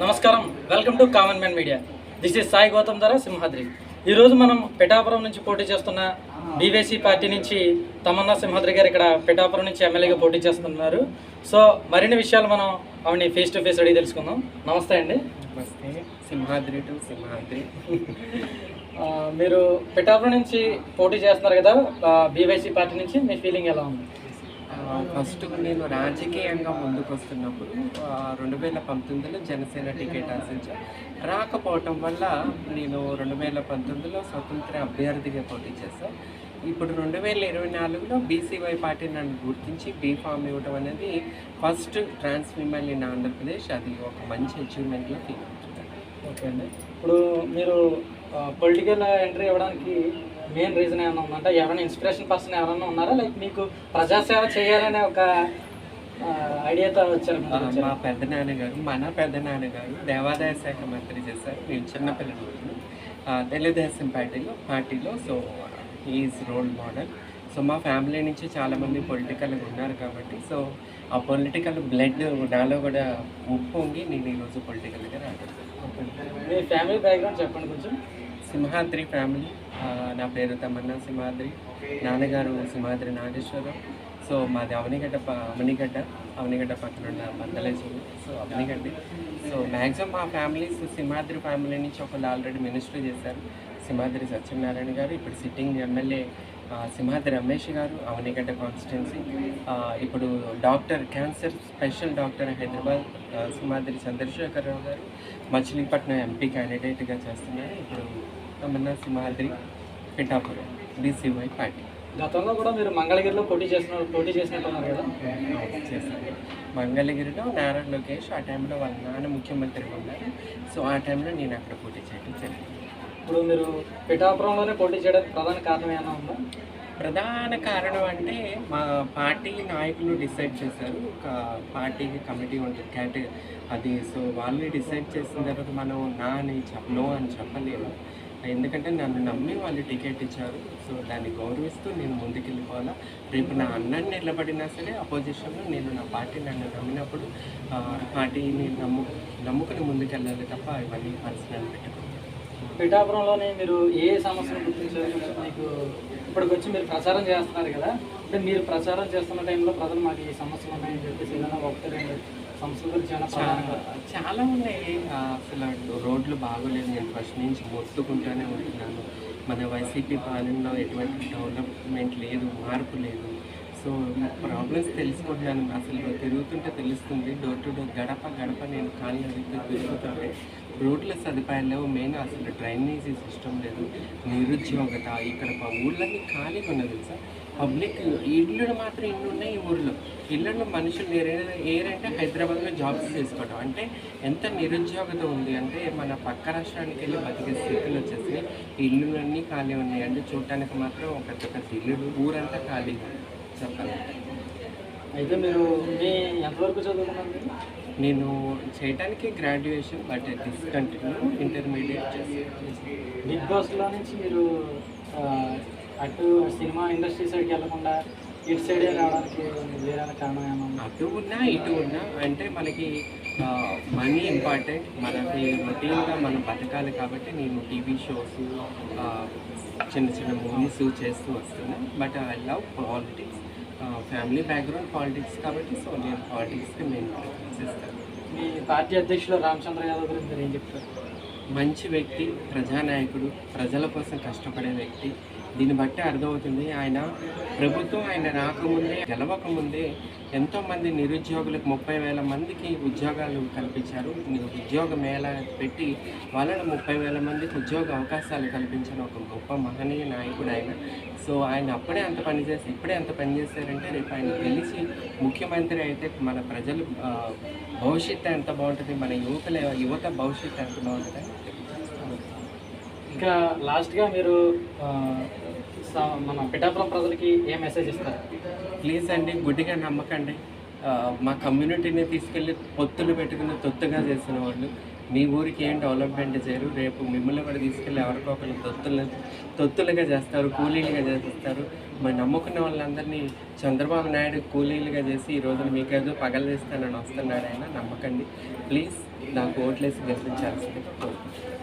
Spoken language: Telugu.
నమస్కారం. Welcome to common man media this is Sai Gautham Dhara Simhadri. ఈరోజు మనం పిఠాపురం నుంచి పోటీ చేస్తున్న బీవీసీ పార్టీ నుంచి తమన్నా సింహాద్రి గారు ఇక్కడ పిఠాపురం నుంచి ఎమ్మెల్యేగా పోటీ చేస్తున్నారు. సో మరిన్ని విషయాలు మనం ఆవిడని ఫేస్ టు ఫేస్ అడిగి తెలుసుకుందాం. నమస్తే అండి. నమస్తే. సింహాద్రి టు సింహాద్రి. మీరు పిఠాపురం నుంచి పోటీ చేస్తున్నారు కదా బీవైసీ పార్టీ నుంచి మీ ఫీలింగ్ ఎలా ఉంది? ఫస్ట్ నేను రాజకీయంగా ముందుకు వస్తున్నప్పుడు రెండు వేల పంతొమ్మిదిలో జనసేన టికెట్ ఆశించా. రాకపోవటం వల్ల నేను రెండు వేల పంతొమ్మిదిలో స్వతంత్ర అభ్యర్థిగా పోటీ చేశాను ఇప్పుడు రెండు వేల ఇరవై నాలుగులో బీసీవై పార్టీ నన్ను గుర్తించి బీఫామ్ ఇవ్వడం అనేది first trans women in Andhra Pradesh అది ఒక మంచి అచీవ్మెంట్లో ఫీల్ అవుతుంది. ఓకే అండి. ఇప్పుడు మీరు పొలిటికల్ ఎంట్రీ ఇవ్వడానికి మెయిన్ రీజన్ ఏమైనా ఉందంటే ఎవరైనా ఇన్స్పిరేషన్ పర్సన్ ఎవరైనా ఉన్నారా? లైక్ మీకు ప్రజాసేవ చేయాలనే ఒక ఐడియాతో వచ్చారు మా పెద్ద నాన్నగారు మన పెద్ద నాన్నగారు దేవాదాయ శాఖ మంత్రి చేశారు. నేను చిన్నపిల్లలు తెలుగుదేశం పార్టీలో పార్టీలో so is role model so మా ఫ్యామిలీ నుంచి చాలామంది పొలిటికల్గా ఉన్నారు కాబట్టి సో ఆ పొలిటికల్ బ్లడ్ నాలో కూడా ఉప్పొంగి నేను ఈరోజు పొలిటికల్గా రాగలను మీ ఫ్యామిలీ బ్యాక్గ్రౌండ్ చెప్పండి కొంచెం. సింహాద్రి ఫ్యామిలీ నా పేరు తమన్నా సింహాద్రి. నాన్నగారు సింహాద్రి నాగేశ్వరరావు. సో మాది అవనిగడ్డ ప అవనిగడ్డ అవనిగడ్డ పక్కన ఉన్న Baddaleswaram so Avanigadda. So maximum మా ఫ్యామిలీస్ సింహాద్రి ఫ్యామిలీ నుంచి ఒకళ్ళు ఆల్రెడీ మినిస్టర్ చేశారు. సింహాద్రి సత్యనారాయణ గారు ఇప్పుడు సిట్టింగ్ ఎమ్మెల్యే సింహాద్రి రమేష్ గారు అవనిగడ్డ కాన్స్టిట్యున్సీ. ఇప్పుడు doctor cancer special doctor Hyderabad Simhadri Chandrasekhararao garu Machilipatnam MP క్యాండిడేట్గా చేస్తున్నారు. ఇప్పుడు తమన్నా సింహాద్రి పిఠాపురం బీసీవై పార్టీ. గతంలో కూడా మీరు మంగళగిరిలో పోటీ చేసిన పోటీ చేసినట్టున్నారు కదా? మంగళగిరిలో నారా లోకేష్ ఆ టైంలో వాళ్ళ నాన్న ముఖ్యమంత్రిగా ఉన్నారు. సో ఆ టైంలో నేను అక్కడ పోటీ చేయడం జరిగింది. ఇప్పుడు మీరు పిఠాపురంలోనే పోటీ చేయడానికి ప్రధాన కారణం ఏమైనా ఉందా? ప్రధాన కారణం అంటే మా పార్టీ నాయకులు డిసైడ్ చేశారు. ఒక పార్టీకి కమిటీ ఉంటుంది క్యాటే అది సో వాళ్ళు డిసైడ్ చేసిన తర్వాత మనం నా అని చెప్ప నో అని చెప్పలేము. ఎందుకంటే నన్ను నమ్మి వాళ్ళు టికెట్ ఇచ్చారు. సో దాన్ని గౌరవిస్తూ నేను ముందుకెళ్ళిపోవాలా. రేపు నా అన్నని నిలబడినా సరే అపోజిషన్లో నేను నా పార్టీ నన్ను నమ్మినప్పుడు పార్టీని నమ్ము నమ్ముకుని ముందుకెళ్ళాలి తప్ప ఇవన్నీ పర్సనల్ పెట్టుకోవాలి పిఠాపురంలోనే మీరు ఏ సమస్యను గుర్తించారు మీకు ఇప్పటికి వచ్చి మీరు ప్రచారం చేస్తున్నారు కదా? అంటే మీరు ప్రచారం చేస్తున్న టైంలో ప్రజలు మాకు ఈ సమస్యలు ఉన్నాయని చెప్పేసి ఏదైనా ఒకటి రెండు సమస్యల చాలా ఉన్నాయి అసలు రోడ్లు బాగోలేదు నేను ఫస్ట్ నుంచి మొత్తుకుంటూనే ఉంటున్నాను. మన వైసీపీ పాలనలో ఎటువంటి డెవలప్మెంట్ లేదు మార్పు లేదు. సో ప్రాబ్లమ్స్ తెలుసుకుంటున్నాను అసలు తిరుగుతుంటే తెలుస్తుంది. డోర్ టు డోర్ గడప గడప నేను కాళ్ళు అడిగితే తిరుగుతుంటే రోడ్ల సదుపాయాలు లేవు. మెయిన్ అసలు డ్రైనేజీ సిస్టమ్ లేదు. నిరుద్యోగత ఇక్కడ ప- ఊళ్ళన్నీ ఖాళీగా ఉన్నది తెలుసా? పబ్లిక్ ఇళ్ళు మాత్రం ఇల్లు ఉన్నాయి ఈ ఊర్లో. ఇళ్ళలో మనుషులు ఏరంటే హైదరాబాద్లో జాబ్స్ చేసుకోవడం అంటే ఎంత నిరుద్యోగత ఉంది? అంటే మన పక్క రాష్ట్రానికి వెళ్ళి బతికే స్థితిలో వచ్చేసి ఇల్లు అన్నీ ఖాళీ ఉన్నాయి. అంటే చూడటానికి మాత్రం పెద్ద పెద్ద ఇల్లులు ఊరంతా ఖాళీగా ఉంది. చెప్పాలి. అయితే మీరు మీ ఎంతవరకు చదువుకున్నారు? మీరు? నేను చేయడానికి గ్రాడ్యుయేషన్ బట్ డిస్కంటిన్యూ ఇంటర్మీడియట్ చేస్తాను బిగ్ బాస్లో నుంచి మీరు అటు సినిమా ఇండస్ట్రీ సైడ్కి వెళ్ళకుండా ఇటు సైడే రావడానికి వేరే కారణం ఏమైనా ఉందా? అటు ఉన్నా ఇటు ఉన్నా అంటే మనకి మనీ ఇంపార్టెంట్. మనకి రొటీన్గా మనం బతకాలి కాబట్టి నేను టీవీ షోస్ చిన్న చిన్న మూవీస్ చేస్తూ వస్తున్నా. But I love politics. Family background politics కాబట్టి సో నేను పాలిటిక్స్కి నేను ఇస్తాను. మీ పార్టీ అధ్యక్షులు రామచంద్ర యాదవ్ గురించి మీరు ఏం చెప్తారు? మంచి వ్యక్తి ప్రజానాయకుడు ప్రజల కోసం కష్టపడే వ్యక్తి. దీన్ని బట్టి అర్థమవుతుంది. ఆయన ప్రభుత్వం ఆయన రాకముందే గెలవకముందే ఎంతోమంది నిరుద్యోగులకు ముప్పై వేల మందికి ఉద్యోగాలు కల్పించారు. ఉద్యోగ మేళ పెట్టి వాళ్ళను ముప్పై వేల మందికి ఉద్యోగ అవకాశాలు కల్పించిన ఒక గొప్ప మహనీయ నాయకుడు ఆయన. సో ఆయన అప్పుడే అంత పని చేసి ఇప్పుడే అంత పనిచేశారంటే రేపు ఆయన గెలిచి ముఖ్యమంత్రి అయితే మన ప్రజలు భవిష్యత్తు ఎంత బాగుంటుంది మన యువకుల యువత భవిష్యత్తు ఎంత బాగుంటుంది? ఇంకా లాస్ట్గా మీరు మన పిఠాపురం ప్రజలకి ఏ మెసేజ్ ఇస్తారు? ప్లీజ్ అండి గుడ్డిగా నమ్మకండి. మా కమ్యూనిటీని తీసుకెళ్ళి పొత్తులు పెట్టుకుని తొత్తుగా చేసిన వాళ్ళు. మీ ఊరికి ఏం డెవలప్మెంట్ చేయరు. రేపు మిమ్మల్ని కూడా తీసుకెళ్ళి ఎవరికో ఒకరు తొత్తులు తొత్తులుగా చేస్తారు కూలీలుగా చేస్తారు. మరి నమ్ముకున్న వాళ్ళందరినీ చంద్రబాబు నాయుడు కూలీలుగా చేసి ఈ రోజున మీకేదో పగలు చేస్తానని వస్తున్నాడు ఆయన. నమ్మకండి. ప్లీజ్ నాకు ఓట్లేసి గెలిపించాల్సింది. కోరుకుంటున్నాను